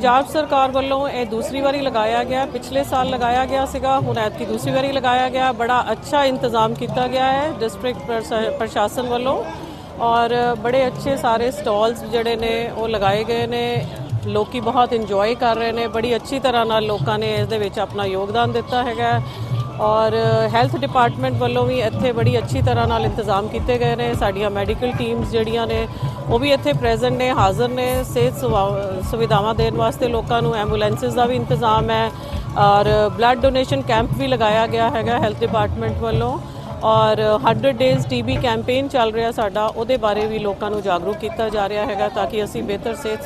ਪੰਜਾਬ ਸਰਕਾਰ ਵੱਲੋਂ ਇਹ ਦੂਸਰੀ ਵਾਰੀ ਲਗਾਇਆ ਗਿਆ, ਪਿਛਲੇ ਸਾਲ ਲਗਾਇਆ ਗਿਆ ਸੀਗਾ, ਹੁਣ ਐਤਕੀ ਦੂਸਰੀ ਵਾਰੀ ਲਗਾਇਆ ਗਿਆ। ਬੜਾ ਅੱਛਾ ਇੰਤਜ਼ਾਮ ਕੀਤਾ ਗਿਆ ਹੈ ਡਿਸਟ੍ਰਿਕਟ ਪ੍ਰਸ਼ਾ- ਪ੍ਰਸ਼ਾਸਨ ਵੱਲੋਂ ਔਰ ਬੜੇ ਅੱਛੇ ਸਾਰੇ ਸਟਾਲਸ ਜਿਹੜੇ ਨੇ ਉਹ ਲਗਾਏ ਗਏ ਨੇ। ਲੋਕੀ ਬਹੁਤ ਇੰਜੋਏ ਕਰ ਰਹੇ ਨੇ। ਬੜੀ ਅੱਛੀ ਤਰ੍ਹਾਂ ਨਾਲ ਲੋਕਾਂ ਨੇ ਇਸ ਦੇ ਵਿੱਚ ਆਪਣਾ ਯੋਗਦਾਨ ਦਿੱਤਾ ਹੈਗਾ। ਔਰ ਹੈਲਥ ਡਿਪਾਰਟਮੈਂਟ ਵੱਲੋਂ ਵੀ ਇੱਥੇ ਬੜੀ ਅੱਛੀ ਤਰ੍ਹਾਂ ਨਾਲ ਇੰਤਜ਼ਾਮ ਕੀਤੇ ਗਏ ਨੇ। ਸਾਡੀਆਂ ਮੈਡੀਕਲ ਟੀਮਸ ਜਿਹੜੀਆਂ ਨੇ, ਉਹ ਵੀ ਇੱਥੇ ਪ੍ਰੈਜ਼ੈਂਟ ਨੇ, ਹਾਜ਼ਰ ਨੇ। ਸਿਹਤ ਸੁਵਾ- ਸੁਵਿਧਾਵਾਂ ਦੇਣ ਵਾਸਤੇ ਲੋਕਾਂ ਨੂੰ ਐਂਬੂਲੈਂਸਸ ਦਾ ਵੀ ਇੰਤਜ਼ਾਮ ਹੈ। ਔਰ ਬਲੱਡ ਡੋਨੇਸ਼ਨ ਕੈਂਪ ਵੀ ਲਗਾਇਆ ਗਿਆ ਹੈਗਾ ਹੈਲਥ ਡਿਪਾਰਟਮੈਂਟ ਵੱਲੋਂ। ਔਰ 100 ਡੇਜ਼ ਟੀਬੀ ਕੈਂਪੇਨ ਚੱਲ ਰਿਹਾ ਸਾਡਾ ਉਹਦੇ ਬਾਰੇ ਵੀ ਲੋਕਾਂ ਨੂੰ ਜਾਗਰੂਕ ਕੀਤਾ ਜਾ ਰਿਹਾ ਹੈਗਾ ਤਾਂ ਕਿ ਅਸੀਂ ਬਿਹਤਰ ਸਿਹਤ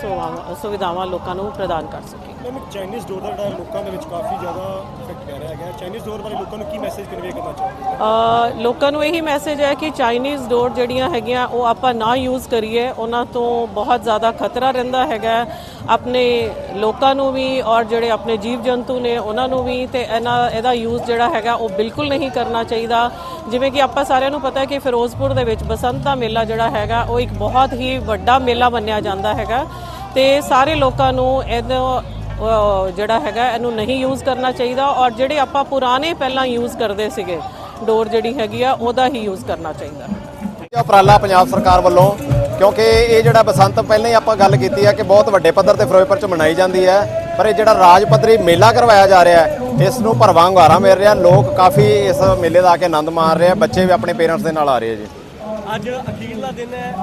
ਸੁਵਿਧਾਵਾਂ- ਲੋਕਾਂ ਨੂੰ ਪ੍ਰਦਾਨ ਕਰ ਸਕੀਏ। ਮੈਮ ਚਾਈਨੀਜ਼ ਡੋਰ ਦਾ ਜਿਹੜਾ ਲੋਕਾਂ ਦੇ ਵਿੱਚ ਕਾਫੀ ਜ਼ਿਆਦਾ ਇਫੈਕਟ ਪੈ ਰਿਹਾ ਹੈਗਾ। ਚਾਈਨੀਜ਼ ਡੋਰ ਬਾਰੇ ਲੋਕਾਂ ਨੂੰ ਕੀ ਮੈਸੇਜ ਕਨਵੇ ਕਰਨਾ ਚਾਹੋਗੇ? ਅ, ਲੋਕਾਂ ਨੂੰ ਇਹੀ ਮੈਸੇਜ ਹੈ ਕਿ ਚਾਈਨੀਜ਼ ਡੋਰ ਜਿਹੜੀਆਂ ਹੈਗੀਆਂ ਉਹ ਆਪਾਂ ਨਾ ਯੂਜ਼ ਕਰੀਏ। ਉਹਨਾਂ ਤੋਂ ਬਹੁਤ ਜ਼ਿਆਦਾ ਖਤਰਾ ਰਹਿੰਦਾ ਹੈਗਾ। ਆਪਣੇ ਲੋਕਾਂ ਨੂੰ ਵੀ ਔਰ ਜਿਹੜੇ ਆਪਣੇ ਜੀਵ ਜੰਤੂ ਨੇ ਉਹਨਾਂ ਨੂੰ ਵੀ ਤੇ ਇਹਨਾਂ ਇਹਦਾ ਯੂਜ਼ ਜਿਹੜਾ ਹੈਗਾ ਉਹ ਬਿਲਕੁਲ ਨਹੀਂ ਕਰਨਾ ਚਾਹੀਦਾ। ਜਿਵੇਂ ਕਿ ਆਪਾਂ ਸਾਰਿਆਂ ਨੂੰ ਪਤਾ ਹੈ ਕਿ ਫਿਰੋਜ਼ਪੁਰ ਦੇ ਵਿੱਚ ਬਸੰਤ ਦਾ ਮੇਲਾ ਜਿਹੜਾ ਹੈਗਾ, ਉਹ ਇੱਕ ਬਹੁਤ ਹੀ ਵੱਡਾ ਮੇਲਾ ਮੰਨਿਆ ਜਾਂਦਾ ਹੈਗਾ ਤੇ ਸਾਰੇ ਲੋਕਾਂ ਨੂੰ ਇਹਦਾ ਜਿਹੜਾ ਹੈਗਾ ਇਹਨੂੰ ਨਹੀਂ ਯੂਜ਼ ਕਰਨਾ ਚਾਹੀਦਾ ਔਰ ਜਿਹੜੇ ਆਪਾਂ ਪੁਰਾਣੇ ਪਹਿਲਾਂ ਯੂਜ਼ ਕਰਦੇ ਸੀਗੇ, ਡੋਰ ਜਿਹੜੀ ਹੈਗੀ ਆ, ਉਹਦਾ ਹੀ ਯੂਜ਼ ਕਰਨਾ ਚਾਹੀਦਾ। ਇਹ ਉਪਰਾਲਾ ਪੰਜਾਬ ਸਰਕਾਰ ਵੱਲੋਂ ਕਿਉਂਕਿ ਇਹ ਜਿਹੜਾ ਬਸੰਤ ਪਹਿਲਾਂ ਹੀ ਆਪਾਂ ਗੱਲ ਕੀਤੀ ਹੈ ਕਿ ਬਹੁਤ ਵੱਡੇ ਪੱਧਰ ਤੇ ਫਿਰੋਜ਼ਪੁਰ ਚ ਮਨਾਈ ਜਾਂਦੀ ਹੈ ਪਰ ਇਹ ਜਿਹੜਾ ਰਾਜ ਪੱਧਰੀ ਮੇਲਾ ਕਰਵਾਇਆ ਜਾ ਰਿਹਾ ਹੈ ਇਸ ਨੂੰ ਭਰਵਾਂ ਹੁੰਗਾਰਾ ਮਿਲ ਰਿਹਾ ਲੋਕ ਕਾਫੀ ਇਸ ਮੇਲੇ ਦਾ ਆ ਕੇ ਆਨੰਦ ਮਾਣ ਰਹੇ ਆ ਬੱਚੇ ਵੀ ਆਪਣੇ ਪੇਰੈਂਟਸ ਦੇ ਨਾਲ ਆ ਰਹੇ ਆ ਜੀ। ਅੱਜ ਅਖੀਰਲਾ ਦਿਨ ਹੈ।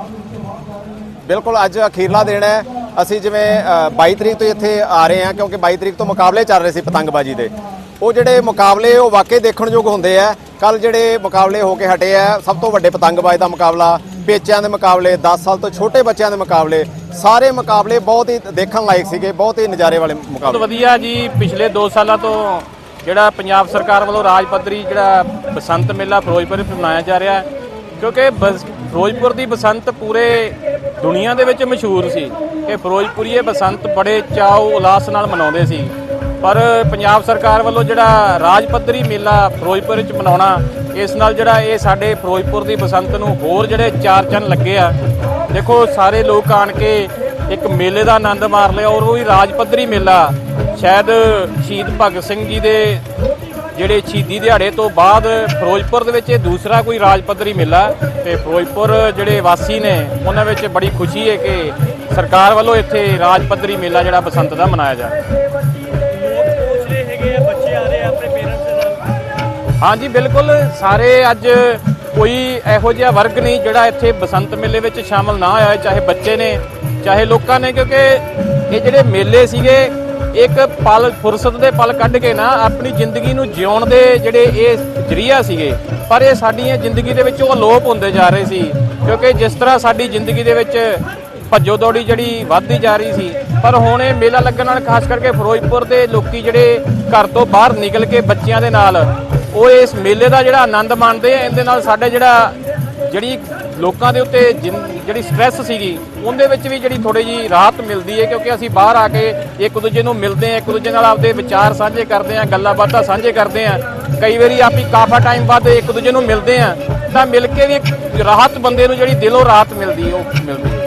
ਬਿਲਕੁਲ ਅੱਜ ਅਖੀਰਲਾ ਦਿਨ ਹੈ। ਅਸੀਂ ਜਿਵੇਂ ਅ, 22 ਤਰੀਕ ਤੋਂ ਇੱਥੇ ਆ ਰਹੇ ਹਾਂ ਕਿਉਂਕਿ 22 ਤਰੀਕ ਤੋਂ ਮੁਕਾਬਲੇ ਚੱਲ ਰਹੇ ਸੀ ਪਤੰਗਬਾਜ਼ੀ ਦੇ। ਉਹ ਜਿਹੜੇ ਮੁਕਾਬਲੇ ਉਹ ਵਾਕਈ ਦੇਖਣਯੋਗ ਹੁੰਦੇ ਆ। ਕੱਲ ਜਿਹੜੇ ਮੁਕਾਬਲੇ ਹੋ ਕੇ ਹਟੇ ਆ, ਸਭ ਤੋਂ ਵੱਡੇ ਪਤੰਗਬਾਜ਼ ਦਾ ਮੁਕਾਬਲਾ, ਪੇਚਿਆਂ ਦੇ ਮੁਕਾਬਲੇ 10 ਸਾਲ ਤੋਂ ਛੋਟੇ ਬੱਚਿਆਂ ਦੇ ਮੁਕਾਬਲੇ, ਸਾਰੇ ਮੁਕਾਬਲੇ ਬਹੁਤ ਹੀ ਦੇਖਣ ਲਾਇਕ ਸੀਗੇ, ਬਹੁਤ ਹੀ ਨਜ਼ਾਰੇ ਵਾਲੇ ਬਹੁਤ ਮੁਕਾਬਲੇ ਵਧੀਆ ਜੀ, ਪਿਛਲੇ 2 ਸਾਲਾਂ ਤੋਂ ਜਿਹੜਾ ਪੰਜਾਬ ਸਰਕਾਰ ਵੱਲੋਂ ਰਾਜ ਪੱਧਰੀ ਜਿਹੜਾ ਬਸੰਤ ਮੇਲਾ ਫਿਰੋਜ਼ਪੁਰ ਵਿੱਚ ਮਨਾਇਆ ਜਾ ਰਿਹਾ ਹੈ, ਕਿਉਂਕਿ ਬਸ- ਫਿਰੋਜ਼ਪੁਰ ਦੀ ਬਸੰਤ ਪੂਰੇ ਦੁਨੀਆ ਦੇ ਵਿੱਚ ਮਸ਼ਹੂਰ ਸੀ ਕਿ ਫਿਰੋਜ਼ਪੁਰੀਏ ਬਸੰਤ ਬੜੇ ਚਾਅ ਉਲਾਸ ਨਾਲ ਮਨਾਉਂਦੇ ਸੀ। ਪਰ ਪੰਜਾਬ ਸਰਕਾਰ ਵੱਲੋਂ ਜਿਹੜਾ ਰਾਜ ਪੱਧਰੀ ਮੇਲਾ ਫਿਰੋਜ਼ਪੁਰ ਵਿੱਚ ਮਨਾਉਣਾ, ਇਸ ਨਾਲ ਜਿਹੜਾ ਇਹ ਸਾਡੇ ਫਿਰੋਜ਼ਪੁਰ ਦੀ ਬਸੰਤ ਨੂੰ ਹੋਰ ਜਿਹੜੇ ਚਾਰ ਚੰਨ ਲੱਗੇ ਆ। ਦੇਖੋ, ਸਾਰੇ ਲੋਕ ਆਣ ਕੇ ਇੱਕ ਮੇਲੇ ਦਾ ਆਨੰਦ ਮਾਰ ਲਿਆ ਔਰ ਉਹ ਵੀ ਰਾਜ ਪੱਧਰੀ ਮੇਲਾ, ਸ਼ਾਇਦ ਸ਼ਹੀਦ ਭਗਤ ਸਿੰਘ ਜੀ ਦੇ ਜਿਹੜੇ ਸ਼ਹੀਦੀ ਦਿਹਾੜੇ ਤੋਂ ਬਾਅਦ ਫਿਰੋਜ਼ਪੁਰ ਦੇ ਵਿੱਚ ਇਹ ਦੂਸਰਾ ਕੋਈ ਰਾਜ ਪੱਧਰੀ ਮੇਲਾ ਹੈ ਤੇ ਫਿਰੋਜ਼ਪੁਰ ਜਿਹੜੇ ਵਾਸੀ ਨੇ, ਉਹਨਾਂ ਵਿੱਚ ਬੜੀ ਖੁਸ਼ੀ ਹੈ ਕਿ ਸਰਕਾਰ ਵੱਲੋਂ ਇੱਥੇ ਰਾਜ ਪੱਧਰੀ ਮੇਲਾ ਜਿਹੜਾ ਬਸੰਤ ਦਾ ਮਨਾਇਆ ਜਾ ਰਿਹਾ। ਹਾਂਜੀ, ਬਿਲਕੁਲ। ਸਾਰੇ ਅੱਜ ਕੋਈ ਇਹੋ ਜਿਹਾ ਵਰਗ ਨਹੀਂ ਜਿਹੜਾ ਇੱਥੇ ਬਸੰਤ ਮੇਲੇ ਵਿੱਚ ਸ਼ਾਮਲ ਨਾ ਹੋਇਆ ਚਾਹੇ ਬੱਚੇ ਨੇ, ਚਾਹੇ ਲੋਕਾਂ ਨੇ, ਕਿਉਂਕਿ ਇਹ ਜਿਹੜੇ ਮੇਲੇ ਸੀਗੇ, ਇੱਕ ਪਲ ਫੁਰਸਤ ਦੇ ਪਲ ਕੱਢ ਕੇ ਨਾ ਆਪਣੀ ਜ਼ਿੰਦਗੀ ਨੂੰ ਜਿਉਣ ਦੇ ਜਿਹੜੇ ਇਹ ਜਰੀਆ ਸੀਗੇ, ਪਰ ਇਹ ਸਾਡੀਆਂ ਜ਼ਿੰਦਗੀ ਦੇ ਵਿੱਚ ਉਹ ਅਲੋਪ ਹੁੰਦੇ ਜਾ ਰਹੇ ਸੀ, ਕਿਉਂਕਿ ਜਿਸ ਤਰ੍ਹਾਂ ਸਾਡੀ ਜ਼ਿੰਦਗੀ ਦੇ ਵਿੱਚ ਭੱਜੋ ਦੌੜੀ ਜਿਹੜੀ ਵੱਧਦੀ ਜਾ ਰਹੀ ਸੀ, ਪਰ ਹੁਣ ਇਹ ਮੇਲਾ ਲੱਗਣ ਨਾਲ ਖਾਸ ਕਰਕੇ ਫਿਰੋਜ਼ਪੁਰ ਦੇ ਲੋਕੀ ਜਿਹੜੇ ਘਰ ਤੋਂ ਬਾਹਰ ਨਿਕਲ ਕੇ ਬੱਚਿਆਂ ਦੇ ਨਾਲ ਉਹ ਇਸ ਮੇਲੇ ਦਾ ਜਿਹੜਾ ਆਨੰਦ ਮਾਣਦੇ ਆ, ਇਹਦੇ ਨਾਲ ਸਾਡੇ ਜਿਹੜਾ ਜਿਹੜੀ ਲੋਕਾਂ ਦੇ ਉੱਤੇ ਜਿੰਨ- ਜਿਹੜੀ ਸਟ੍ਰੈਸ ਸੀਗੀ, ਉਹਦੇ ਵਿੱਚ ਵੀ ਜਿਹੜੀ ਥੋੜੀ ਜੀ ਰਾਹਤ ਮਿਲਦੀ ਹੈ, ਕਿਉਂਕਿ ਅਸੀਂ ਬਾਹਰ ਆ ਕੇ ਇੱਕ ਦੂਜੇ ਨੂੰ ਮਿਲਦੇ ਆ, ਇੱਕ ਦੂਜੇ ਨਾਲ ਆਪਦੇ ਵਿਚਾਰ ਸਾਂਝੇ ਕਰਦੇ ਆ, ਗੱਲਾਂ ਬਾਤਾਂ ਸਾਂਝੇ ਕਰਦੇ ਆ। ਕਈ ਵਾਰੀ ਆਪੀ ਕਾਫਾ ਟਾਈਮ ਬਾਅਦ ਇੱਕ ਦੂਜੇ ਨੂੰ ਮਿਲਦੇ ਆ, ਤਾਂ ਮਿਲ ਕੇ ਵੀ ਇੱਕ ਰਾਹਤ ਬੰਦੇ ਨੂੰ ਜਿਹੜੀ ਦਿਲੋਂ ਰਾਹਤ ਮਿਲਦੀ ਉਹ ਮਿਲਦੀ